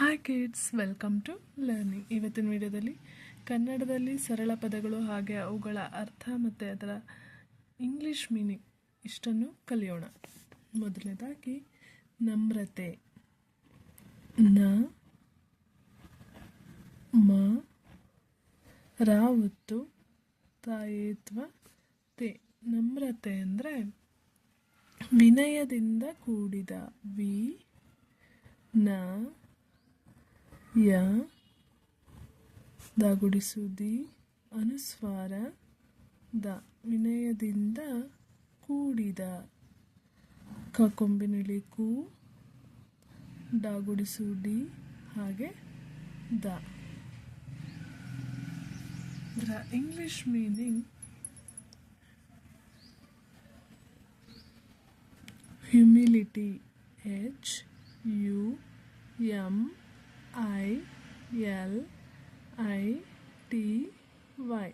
Hi kids welcome to learning ಇವತ್ತಿನ ವಿಡಿಯೋದಲ್ಲಿ ಕನ್ನಡದಲ್ಲಿ ಸರಳ ಪದಗಳು ಹಾಗೆ ಅವುಗಳ ಅರ್ಥ ಮತ್ತು ಅದರ ಇಂಗ್ಲೀಷ್ ಮೀನಿಂಗ್ ಇಷ್ಟನ್ನು ಕಲಿಯೋಣ. ಮೊದಲನೇದಾಗಿ, ನಮ್ರತೆ. ನ, ಮ ರಾವತ್ತು ತಾಯೇತ್ವ ತೆ. ನಮ್ರತೆ ಅಂದರೆ ವಿನಯದಿಂದ ಕೂಡಿದ, ವಿ, ನ ಯ. ದಗುಡಿಸುದಿ ಅನುಸ್ವಾರ ದ. ವಿನಯದಿಂದ ಕೂಡಿದ. ಕು. ಡಾಗುಡಿಸುಡಿ ಹಾಗೆ the. The English meaning. humility h u m i L I T Y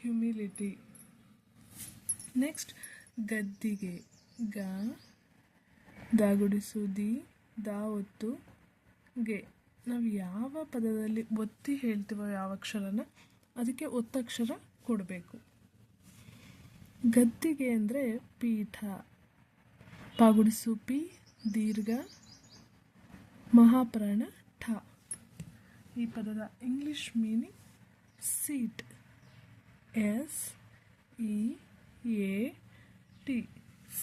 humility next ಗದ್ದಿಗೆ ಗ, ದಾಗುಡಿಸುದಿ ದಾ ಒತ್ತು ಗೆ. ನಾವು ಯಾವ ಪದದಲ್ಲಿ ಒತ್ತಿ ಹೇಳ್ತೀವೋ ಯಾವ ಅಕ್ಷರನ, ಅದಕ್ಕೆ ಒತ್ತಕ್ಷರ ಕೊಡಬೇಕು. ಗದ್ದಿಗೆ ಅಂದರೆ ಪೀಠ. ಪಾಗುಡಿಸು ಪಿ, ದೀರ್ಘ, ಮಹಾಪ್ರಾಣ ಈ ಪದದ English meaning seat S E A T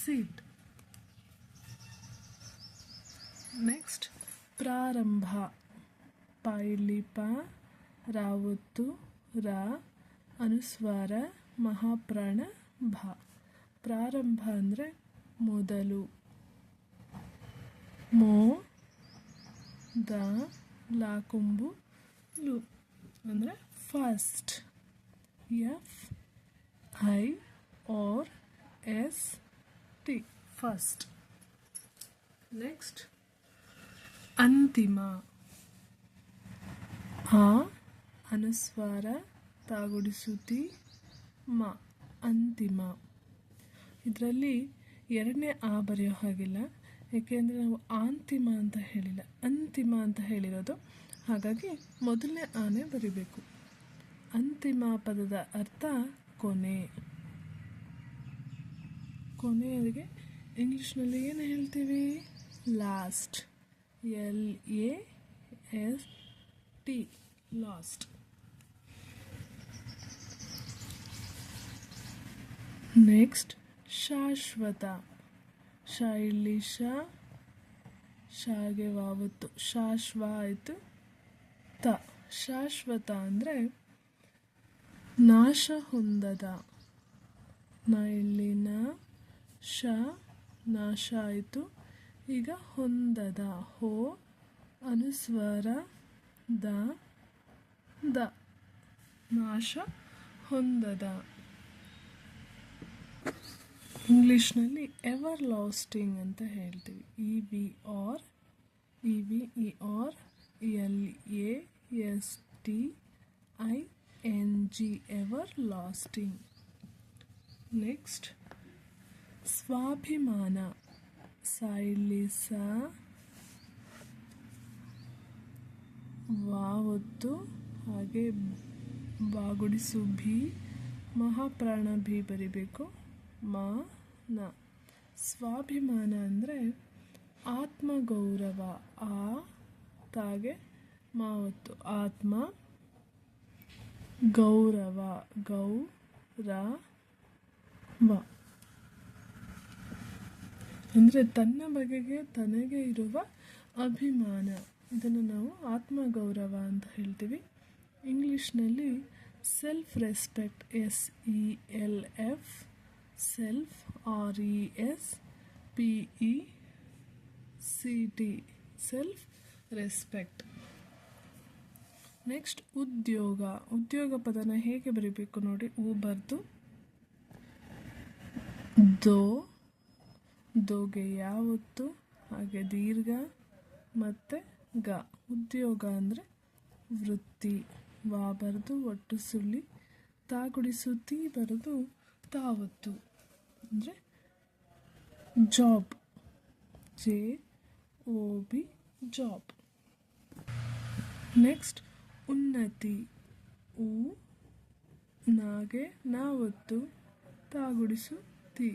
seat next ಪ್ರಾರಂಭ. ಪ ಇಲ್ಲಿ ಪ ರಾವತ್ತು, ರಾ, ಅನುಸ್ವಾರ, ಮಹಾಪ್ರಾಣ, ಭ. ಪ್ರಾರಂಭ ಅಂದರೆ ಮೊದಲು. ಮೋ, ದ, ಲಾಕೊಂಬು ಲು ಅಂದರೆ first F I R S T first next ಅಂತಿಮ ಆ ಅನುಸ್ವಾರ ತಾಗುಡಿಸುತ್ತಿ ಮ ಅಂತಿಮ ಇದರಲ್ಲಿ ಎರಡನೇ ಆ ಬರೆಯೋ ಹಾಗಿಲ್ಲ, ಏಕೆಂದರೆ ನಾವು ಅಂತಿಮ ಅಂತ ಹೇಳಿಲ್ಲ. ಅಂತಿಮ ಅಂತ ಹೇಳಿರೋದು ಹಾಗಾಗಿ ಮೊದಲನೇ ಆನೆ ಬರಿಬೇಕು. ಅಂತಿಮ ಪದದ ಅರ್ಥ ಕೊನೆ. ಕೊನೆಯವರಿಗೆ ಇಂಗ್ಲೀಷ್ನಲ್ಲಿ ಏನು ಹೇಳ್ತೀವಿ? Last. L A S T. Last. Next ಶಾಶ್ವತ. ಶ ಶಾಗೆ ವಾವತ್ತು ಶಾಶ್ವ ಆಯಿತು. ತ. ಶಾಶ್ವತ ಅಂದರೆ ನಾಶ ಹೊಂದದ. ನ ಇಲ್ಲಿ ನ ಶ ನಾಶ ಆಯಿತು. ಈಗ ಹೊಂದದ. ಹೋ ಅನುಸ್ವರ ದ ದ. ನಾಶ ಹೊಂದದ. ಇಂಗ್ಲೀಷ್ನಲ್ಲಿ ಎವರ್ ಲಾಸ್ಟಿಂಗ್ ಅಂತ ಹೇಳ್ತೀವಿ. E V R E V E R L A S T I N G ever lasting next ಸ್ವಾಭಿಮಾನ ಸೈಲಿಸ ವಾವೊತ್ತು ಹಾಗೆ ಬಾಗುಡಿಸು ಭಿ ಮಹಾಪ್ರಾಣ ಭಿ ಬರಿಬೇಕು ನ. ಸ್ವಾಭಿಮಾನ ಅಂದರೆ ಆತ್ಮಗೌರವ, ಆ ತಾಗೆ ಮಾವತ್ತು. ಆತ್ಮ, ಗೌರವ ಗೌ ರ ವ ಅಂದರೆ ತನ್ನ ಬಗೆಗೆ ತನಗೆ ಇರುವ ಅಭಿಮಾನ. ಇದನ್ನು ನಾವು ಆತ್ಮಗೌರವ ಅಂತ ಹೇಳ್ತೀವಿ. ಇಂಗ್ಲೀಷ್ನಲ್ಲಿ self respect S E L F self R E S P E C T self respect. Next, ಉದ್ಯೋಗ. ಉದ್ಯೋಗ ಪದನ ಹೇಗೆ ಬರೀಬೇಕು ನೋಡಿ ಹೂ ಬರೆದು. ದೋ, ದೋಗೆ ಯಾವತ್ತು, ಹಾಗೆ ದೀರ್ಘ, ಮತ್ತು ಗ. ಉದ್ಯೋಗ ಅಂದರೆ ವೃತ್ತಿ. ವಾ ಬರೆದು, ಒಟ್ಟು ಸುಳ್ಳಿ. ತಾಗುಡಿಸು ತೀ ಬರೆದು, ತಾವತ್ತು. ಅಂದರೆ job. J, O, B, job. Next ಉನ್ನತಿ ಉ ನಾಗೆ ನಾವತ್ತು ತಾಗುಡಿಸು ತಿ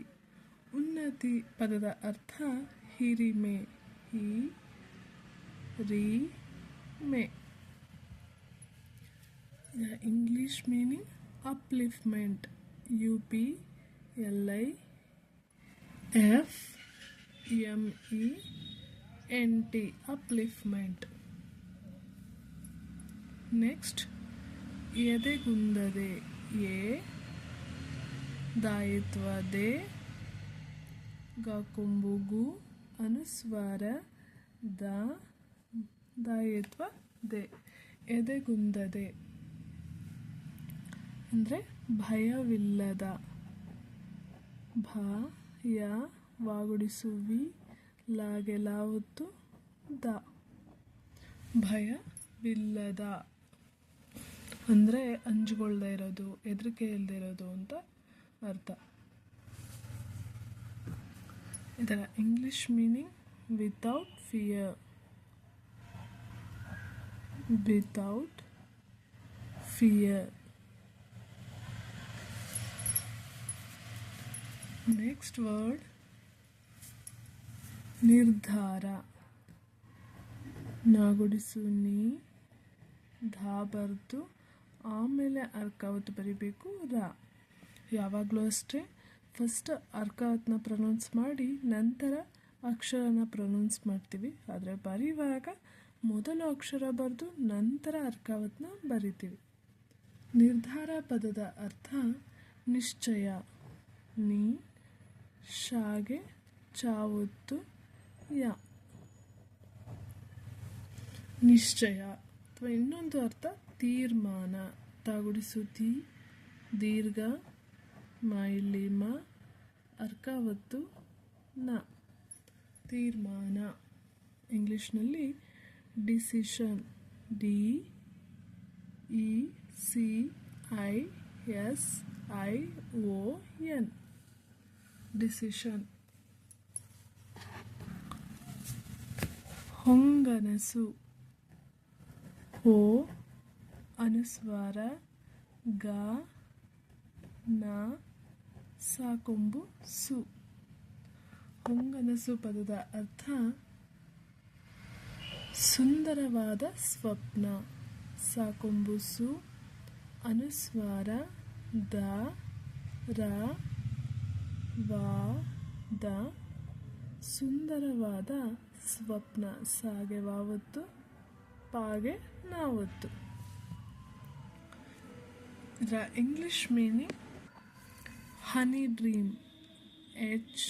ಉನ್ನತಿ ಪದದ ಅರ್ಥ ಹಿರಿಮೆ. ಹಿ ರಿ ಮೆ. The English meaning upliftment U P L I F M E N T. Upliftment next ಎದೆಗುಂದದೆ, ಎ ದಾಯಿತ್ವ ದೇ ಗಾಕೊಂಬುಗು ಅನುಸ್ವಾರ, ದ ದಾಯಿತ್ವ ದೆ ಎದೆಗುಂದದೆ. ಅಂದರೆ ಭಯವಿಲ್ಲದ ಭ ಯ ವಾಗುಡಿಸುವಿ ಲಾಗೆ ಲಾವತ್ತು ದ ಭಯವಿಲ್ಲದ. ಅಂದರೆ ಅಂಜುಗೊಳ್ಳದೆ ಇರೋದು, ಹೆದರಿಕೆ ಇಲ್ಲದೆ ಇರೋದು ಅಂತ ಅರ್ಥ. ಇದರ English meaning without fear without fear next word ನಿರ್ಧಾರ. ನಾಗುಡಿಸು ನೀ ಧಾ ಬರೆದು ಆಮೇಲೆ ಅರ್ಕಾವತ್ ಬರಿಬೇಕು, ರ. ಯಾವಾಗಲೂ ಅಷ್ಟೇ. ಫಸ್ಟ್ ಅರ್ಕಾವತ್ನ ಪ್ರೊನೌನ್ಸ್ ಮಾಡಿ, ನಂತರ ಅಕ್ಷರನ ಪ್ರೊನೌನ್ಸ್ ಮಾಡ್ತೀವಿ. ಆದರೆ ಬರೆಯುವಾಗ ಮೊದಲು ಅಕ್ಷರ ಬರೆದು, ನಂತರ ಅರ್ಕಾವತ್ನ ಬರಿತೀವಿ. ನಿರ್ಧಾರ ಪದದ ಅರ್ಥ ನಿಶ್ಚಯ. ನೀ, ಶಾಗೆ, ಚಾವತ್ತು, ಯ. ನಿಶ್ಚಯ. ಅಥವಾ ಇನ್ನೊಂದು ಅರ್ಥ, ತೀರ್ಮಾನ. ತಾಗುಡಿಸುತಿ, ದೀರ್ಘ, ಮೈಲಿಮ, ಅರ್ಕಾವತ್ತು, ನ. ತೀರ್ಮಾನ. ಇಂಗ್ಲೀಷ್ನಲ್ಲಿ decision. D, E, C, I, S, I O N. Decision. Honganasu. ಓ ಅನುಸ್ವಾರ, ಗ, ನ, ಸಾಕೊಂಬು, ಸು. ಹೊಂಗನಸು ಪದದ ಅರ್ಥ, ಸುಂದರವಾದ ಸ್ವಪ್ನ. ಸಾಕೊಂಬು, ಸು. ಅನುಸ್ವಾರ, ದ, ರ, ವಾ, ದ. ಸುಂದರವಾದ ಸ್ವಪ್ನ. ಸಾಗೆ ವಾವತ್ತು, ಪಾಗೆ ನಾವತ್ತು ಇದರ English meaning honey dream H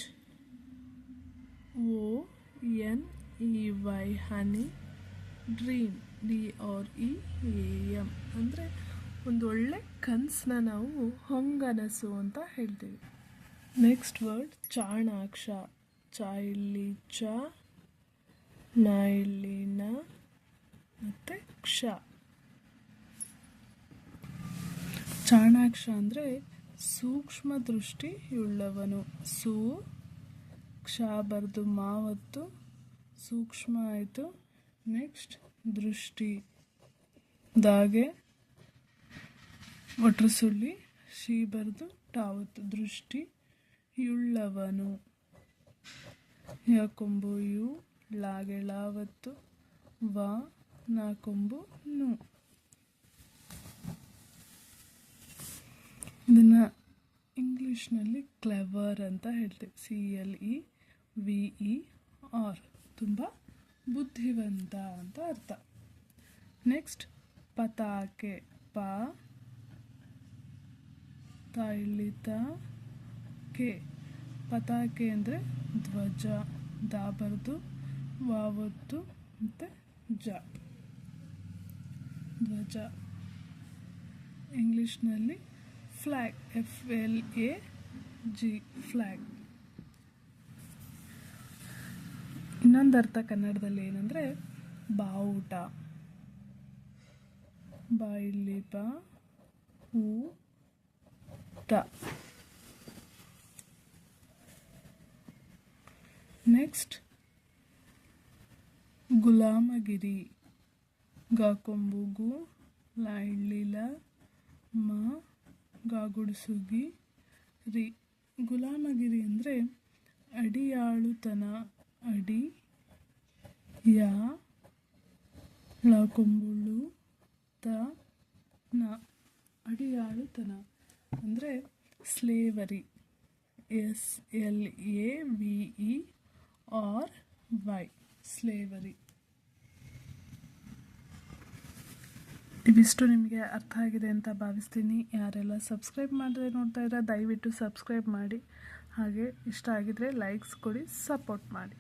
O N E Y honey dream D R E M ಅಂದರೆ ಒಂದು ಒಳ್ಳೆ ಕನಸನ್ನ ನಾವು ಹೊಂಗನಸು ಅಂತ ಹೇಳ್ತೀವಿ. ನೆಕ್ಸ್ಟ್ ವರ್ಡ್ ಚಾಣಾಕ್ಷ. ಚಾ ಇಲ್ಲಿ ಚ ನ. ಮತ್ತು ಕ್ಷ. ಚಾಣಾಕ್ಷ ಅಂದರೆ ಸೂಕ್ಷ್ಮ ದೃಷ್ಟಿಯುಳ್ಳವನು ಸೂ, ಕ್ಷ ಬರೆದು ಮಾವತ್ತು, ಸೂಕ್ಷ್ಮ ಆಯಿತು, ನೆಕ್ಸ್ಟ್ ದೃಷ್ಟಿ. ದಾಗೆ, ಒಟ್ರು ಸುಳ್ಳಿ, ಶಿ ಬರೆದು ಟಾವತ್ತು, ದೃಷ್ಟಿ ಯುಳ್ಳವನು ಯಾಕೊಂಬು ಯು, ಲಾಗೆ ಲಾವತ್ತು, ವ ನಾಕೊಂಬು ನು ಇದನ್ನು ಇಂಗ್ಲೀಷ್ನಲ್ಲಿ ಕ್ಲೆವರ್ ಅಂತ ಹೇಳ್ತೀವಿ. C L E V E R ತುಂಬ ಬುದ್ಧಿವಂತ ಅಂತ ಅರ್ಥ. ನೆಕ್ಸ್ಟ್ ಪತಾಕೆ, ಪ, ತಳಿತ, ಕೆ. ಪತಾಕೆ ಅಂದರೆ ಧ್ವಜ, ದಾಬರ್ದು, ವಾವತ್ತು ಮತ್ತು ಜ. ಧ್ವಜ. ಇಂಗ್ಲೀಷ್ನಲ್ಲಿ flag F L A G flag ಇನ್ನೊಂದು ಅರ್ಥ ಕನ್ನಡದಲ್ಲಿ ಏನಂದರೆ ಬಾವುಟ. ಬಾಯಿಲಿ ಬ ಹೂ ಟ ನೆಕ್ಸ್ಟ್ ಗುಲಾಮಗಿರಿ. ಗ ಕೊಂಬು ಗು ಲ ಇಳ್ಳಿಲ ಮ, ಗಾಗುಡುಸುಗಿ, ರಿ. ಗುಲಾಮಗಿರಿ ಅಂದರೆ ಅಡಿಯಾಳುತನ, ಅಡಿ, ಯಾ, ಲಾಕೊಂಬುಳು ಕೊಂಬುಳು ತ, ನ. ಅಡಿಯಾಳುತನ ಅಂದರೆ slavery. S, L, A, V, E, R, Y. Slavery. ಇವಿಷ್ಟು ನಿಮಗೆ ಅರ್ಥ ಆಗಿದೆ ಅಂತ ಭಾವಿಸ್ತೀನಿ. ಯಾರೆಲ್ಲ ಸಬ್ಸ್ಕ್ರೈಬ್ ಮಾಡದೆ ನೋಡ್ತಾ ಇದ್ರೆ ದಯವಿಟ್ಟು ಸಬ್ಸ್ಕ್ರೈಬ್ ಮಾಡಿ. ಹಾಗೆ ಇಷ್ಟ ಆಗಿದ್ರೆ ಲೈಕ್ಸ್ ಕೊಡಿ ಸಪೋರ್ಟ್ ಮಾಡಿ.